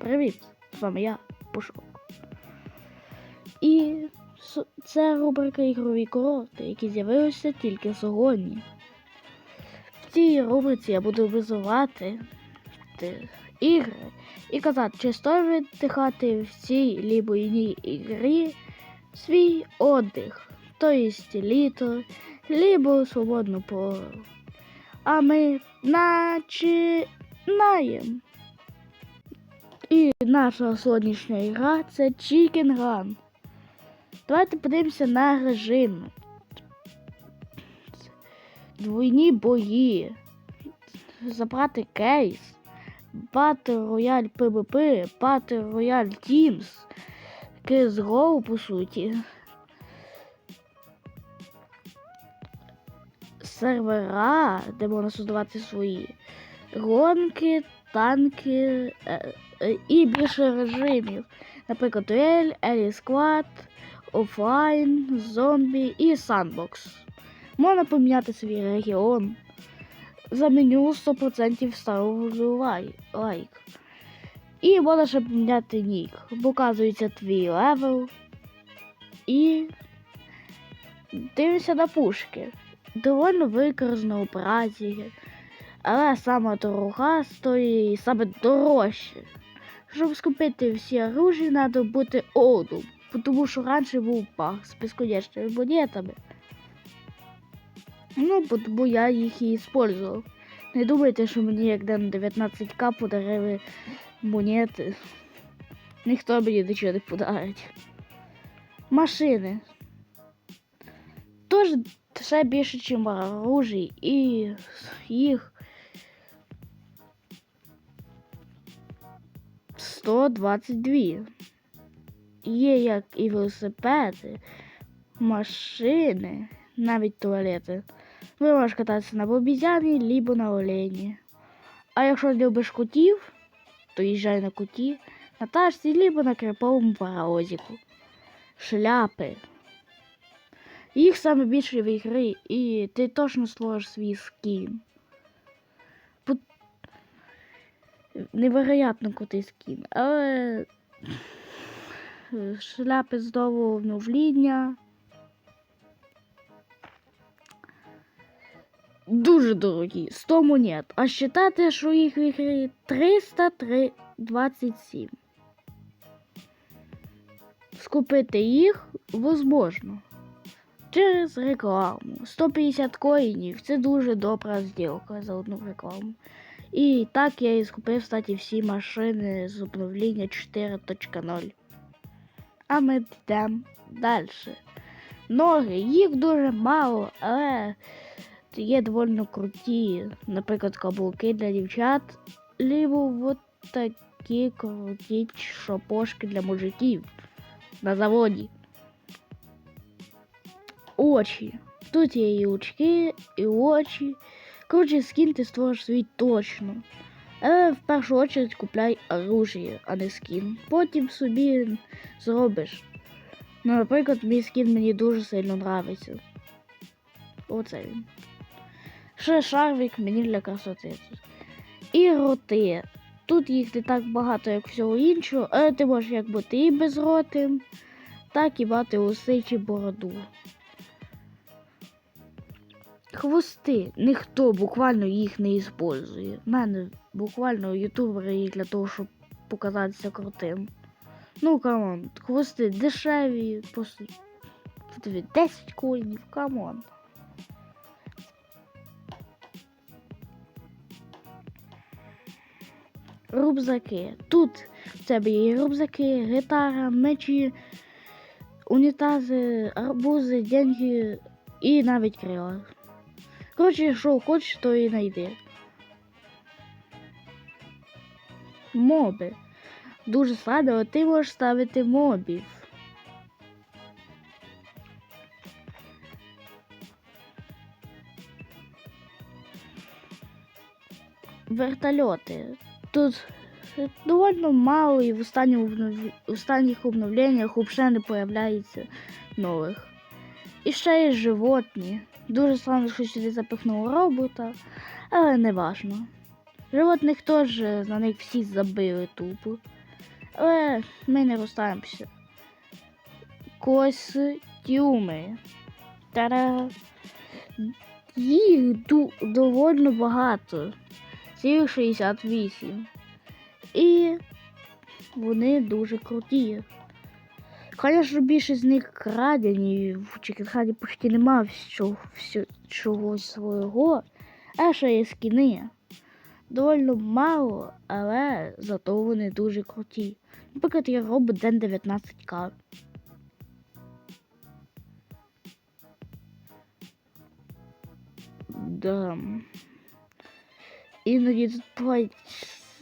Привіт! З вами я, Пушок. І це рубрика ігрові курорти, які з'явилися тільки сьогодні. В цій рубриці я буду визивати ти- ігри і казати, чи стоїть віддихати в цій лібо іній ігрі свій отдих, тобто літо, лібо свободну пору. А ми починаємо. І наша сьогоднішня ігра це Chicken Run. Давайте подивимося на режим. Двойні бої. Забрати кейс. Battle Royale PvP, Battle Royale Teams. CSGO, по суті. Сервера, де можна создавати свої гонки, танки е, і більше режимів. Наприклад, дуель, Елі Склад, офлайн, зомбі і сандбокс. Можна поміняти свій регіон. За меню 100% ставлю лайк. І можна ще поміняти нік. Показується твій левел. І дивимося на пушки. Довольно використано операції. Але саме дорога стоїть саме дорожче. Щоб скупити всі оружі, треба бути олдом. Тому що раніше був пах з безконечними монетами. Ну, тому я їх і использував. Не думайте, що мені як на 19к подарили монети. Ніхто мені нічого не подарить. Машини. Тож ще більше, ніж оружій, і їх 122. Є як і велосипеди, машини, навіть туалети. Ви можете кататися на бобізяні, либо на олені. А якщо любиш котів, то їжджай на коті, на тачці, либо на криповому паровозику. Шляпи. Їх саме в ігри, і ти точно сложиш свій скін. Невероятно крутий скін, але шляпи знову обновління. Дуже дорогі, 100 монет. А считати, що їх в ігрі 327. Скупити їх возможно. Через рекламу. 150 коїнів це дуже добра зділка за одну рекламу. І так я і скупив, кстати, всі машини з обновлення 4.0. А ми йдемо далі. Ноги, їх дуже мало, але є доволі круті. Наприклад, каблуки для дівчат, либо от такі круті шапошки для мужиків на заводі. Очі. Тут є і очки, і очі. Коротше, скін ти створиш свій точно. Але в першу очередь купляй оружие, а не скін. Потім собі зробиш. Ну, наприклад, мій скін мені дуже сильно нравиться. Оце він. Ще шарвік мені для красоти. І роти. Тут їх не так багато, як всього іншого, але ти можеш як бути і без роти, так і мати уси чи бороду. Хвости ніхто буквально їх не іспользує. У мене буквально ютубери їх для того, щоб показатися крутим. Ну, камон, хвости дешеві, просто тобі 10 коїнів, камон. Рюкзаки. Тут в тебе є рюкзаки, гітара, мечі, унітази, арбузи, деньги і навіть крила. Коротше, що хочеш, то і знайди. Моби. Дуже складно, ти можеш ставити мобів. Вертольоти. Тут довольно мало і в останніх, обнов... останніх обновленнях взагалі не появляється нових. І ще є животні. Дуже странно, що сюди запихнув робота, але не важно. Животних теж на них всі забили тупо. Але ми не розстаємося. Костюми. Та-да! Їх доволі багато. Цілих 68. І вони дуже круті. Звісно, більшість з них крадені, в Чекінхаді почти нема всього, всього, чого свого, а ще є скіни. Доволі мало, але зато вони дуже круті. Наприклад, я робот Ден 19К. Да. Іноді тут бувають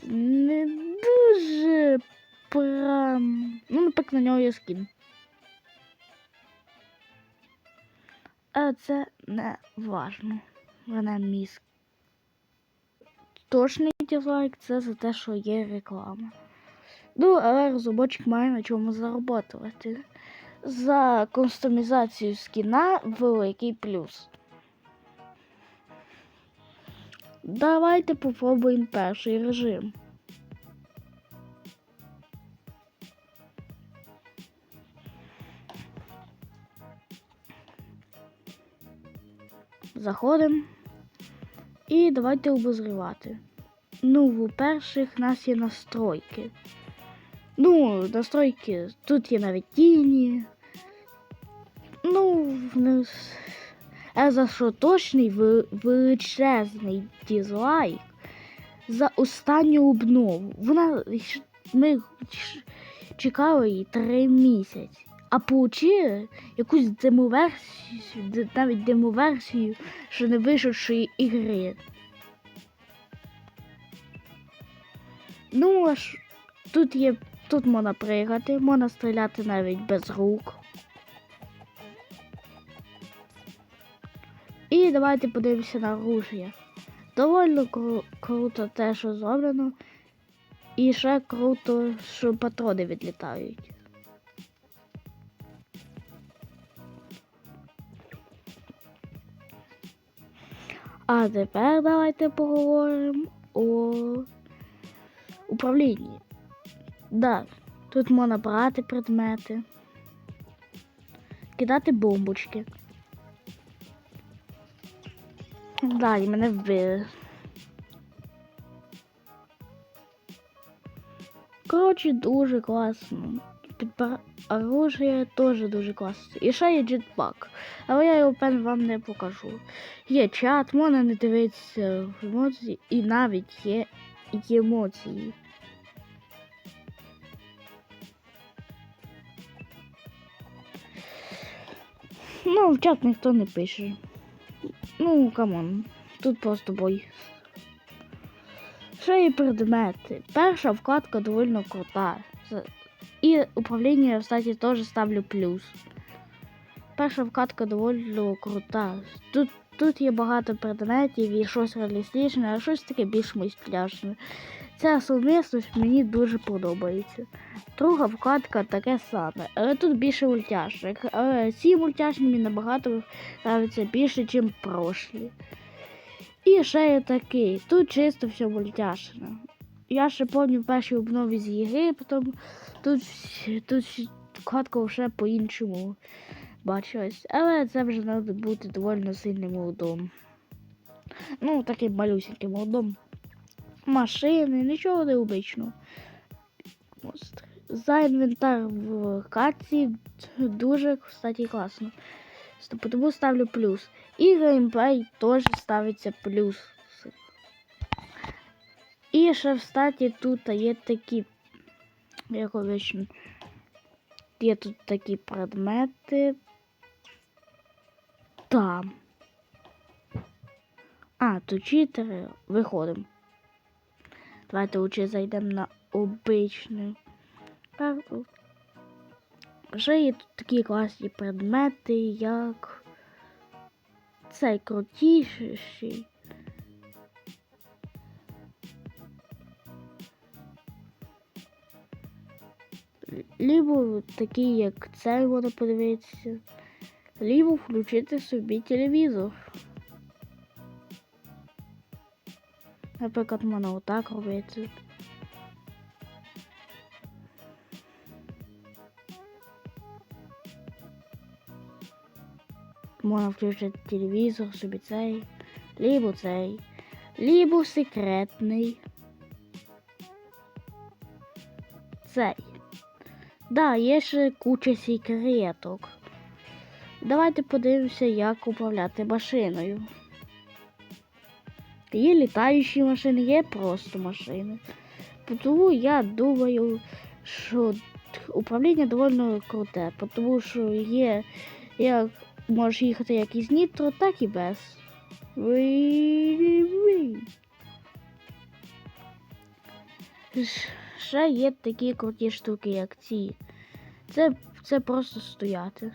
не дуже прям. Ну, наприклад, на нього є скін. А це не важно. Вона міс. Точний дизлайк це за те, що є реклама. Ну, але розробочик має на чому зароботувати. За кастомізацію скіна великий плюс. Давайте попробуємо перший режим. Заходимо. І давайте обозрівати. Ну, по-перше, в нас є настройки. Ну, настройки, тут є навіть тіні. Ну. А за що точний величезний дизлайк за останню обнову. Вона ми чекали її три місяці, а получили якусь демоверсію, де- навіть демоверсію, що не вийшовшої ігри. Ну аж тут є. Тут можна пригати, можна стріляти навіть без рук. І давайте подивимося на оружие. Доволі кру- круто те, що зроблено. І ще круто, що патрони відлітають. А тепер давайте поговоримо о управлінні. Да, тут можна брати предмети, кидати бомбочки. Да, і мене вбили. Коротше, дуже класно. Підбира... Оружие теж дуже класно. І ще є джетпак. Але я його певно вам не покажу. Є чат, можна не дивитися в емоції, і навіть є емоції. Ну, в чат ніхто не пише. Ну, камон, тут просто бой. Ще є предмети. Перша вкладка доволі крута. І управління, кстати, теж ставлю плюс. Перша вкладка доволі крута. Тут, тут є багато предметів і щось реалістичне, а щось таке більш мультяшне. Ця сумісність мені дуже подобається. Друга вкладка таке саме, але тут більше мультяшок. Але ці мультяшні мені набагато нравиться більше, ніж прошлі. І ще є такий, тут чисто все мультяшне. Я ще пам'ятаю в першій обнові з ігри, потім тут, тут вкладка вже по-іншому бачилась. Але це вже треба бути доволі сильним молодом. Ну, таким малюсеньким молодом. Машини, нічого необичного. Монстри. За інвентар в каці дуже, кстати, класно. Тому ставлю плюс. І геймплей теж ставиться плюс. І ще, кстати, тут є такі, як обично, є тут такі предмети. Там. А, тут читери. Виходимо. Давайте лучше зайдемо на обичну карту. Ще є тут такі класні предмети, як цей крутіший. Либо такий, як це можна подивитися, либо включити собі телевізор. Наприклад, можна отак робити. Можна включити телевізор, собі цей, либо цей, либо секретний. Цей. Да, є ще куча секреток. Давайте подивимося, як управляти машиною. Є літаючі машини, є просто машини. Тому я думаю, що управління доволі круте, тому що є як можеш їхати як із нітро, так і без. Уй-уй. Ш- Ще є такі круті штуки, як ці. Це, це просто стояти.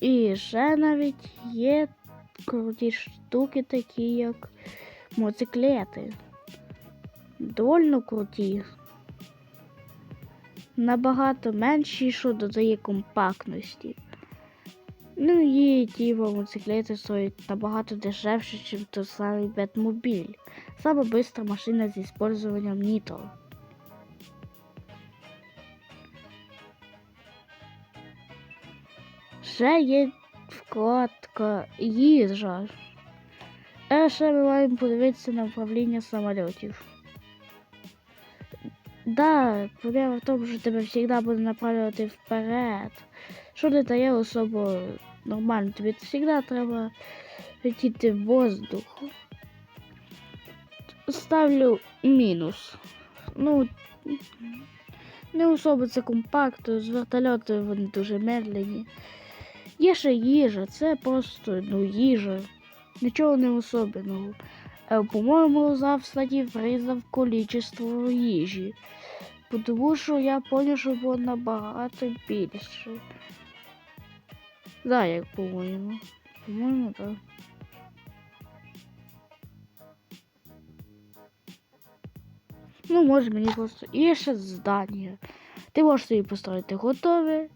І ще навіть є круті штуки, такі як моциклети. Довольно круті. Набагато менші, що додає компактності. Ну і ті мотоциклети стоять набагато дешевше, ніж той самий Бетмобіль. Саме бистра машина з використанням нітро. Ще є вкладка їжа. А ще ми маємо подивитися на управління самольотів. Да, проблема в тому, що тебе завжди буде направлювати вперед. Що не дає особо нормально. Тобі завжди треба летіти в воздух. Ставлю мінус. Ну, не особо це компактно, з вертольоту вони дуже медлені. Є ще їжа, це просто ну, їжа. Нічого не особенного. Е, По-моєму, завстаді врізав количество їжі. Тому що я поняв, що було набагато більше. Да, як по-моєму. По-моєму, так. Ну, може мені просто. І ще здання. Ти можеш собі построїти готове.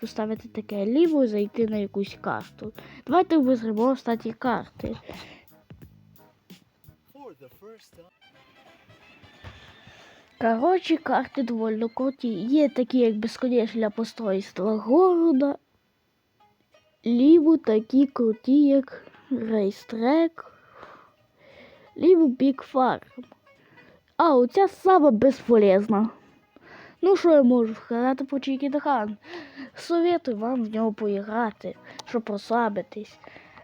Поставити таке ліво, зайти на якусь карту. Давайте визримо статі карти. Карти доволі круті. Є такі, як безконечно для постройства города. Либо такі круті, як рейстрек. Либо Big Farm. А, оця сама безполезна. Ну, що я можу сказати по Чікідахан? Советую вам в нього поіграти, щоб розслабитись.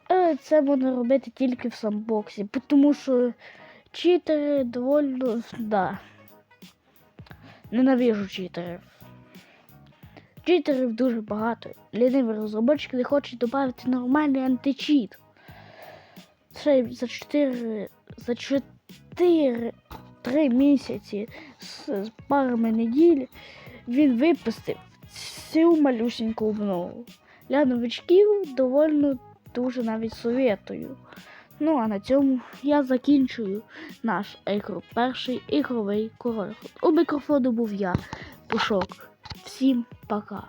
Але це можна робити тільки в самбоксі, тому що читери доволі, да. Ненавижу читерів. Читерів дуже багато. Ліниві розробники не хочуть додати нормальний античіт. Й за 4, за 4 3 місяці з, з парами неділь він випустив цю малюсеньку обнову. Для новичків доволі дуже навіть советую. Ну а на цьому я закінчую наш ігру, перший ігровий король. У мікрофону був я, Пушок. Всім пока.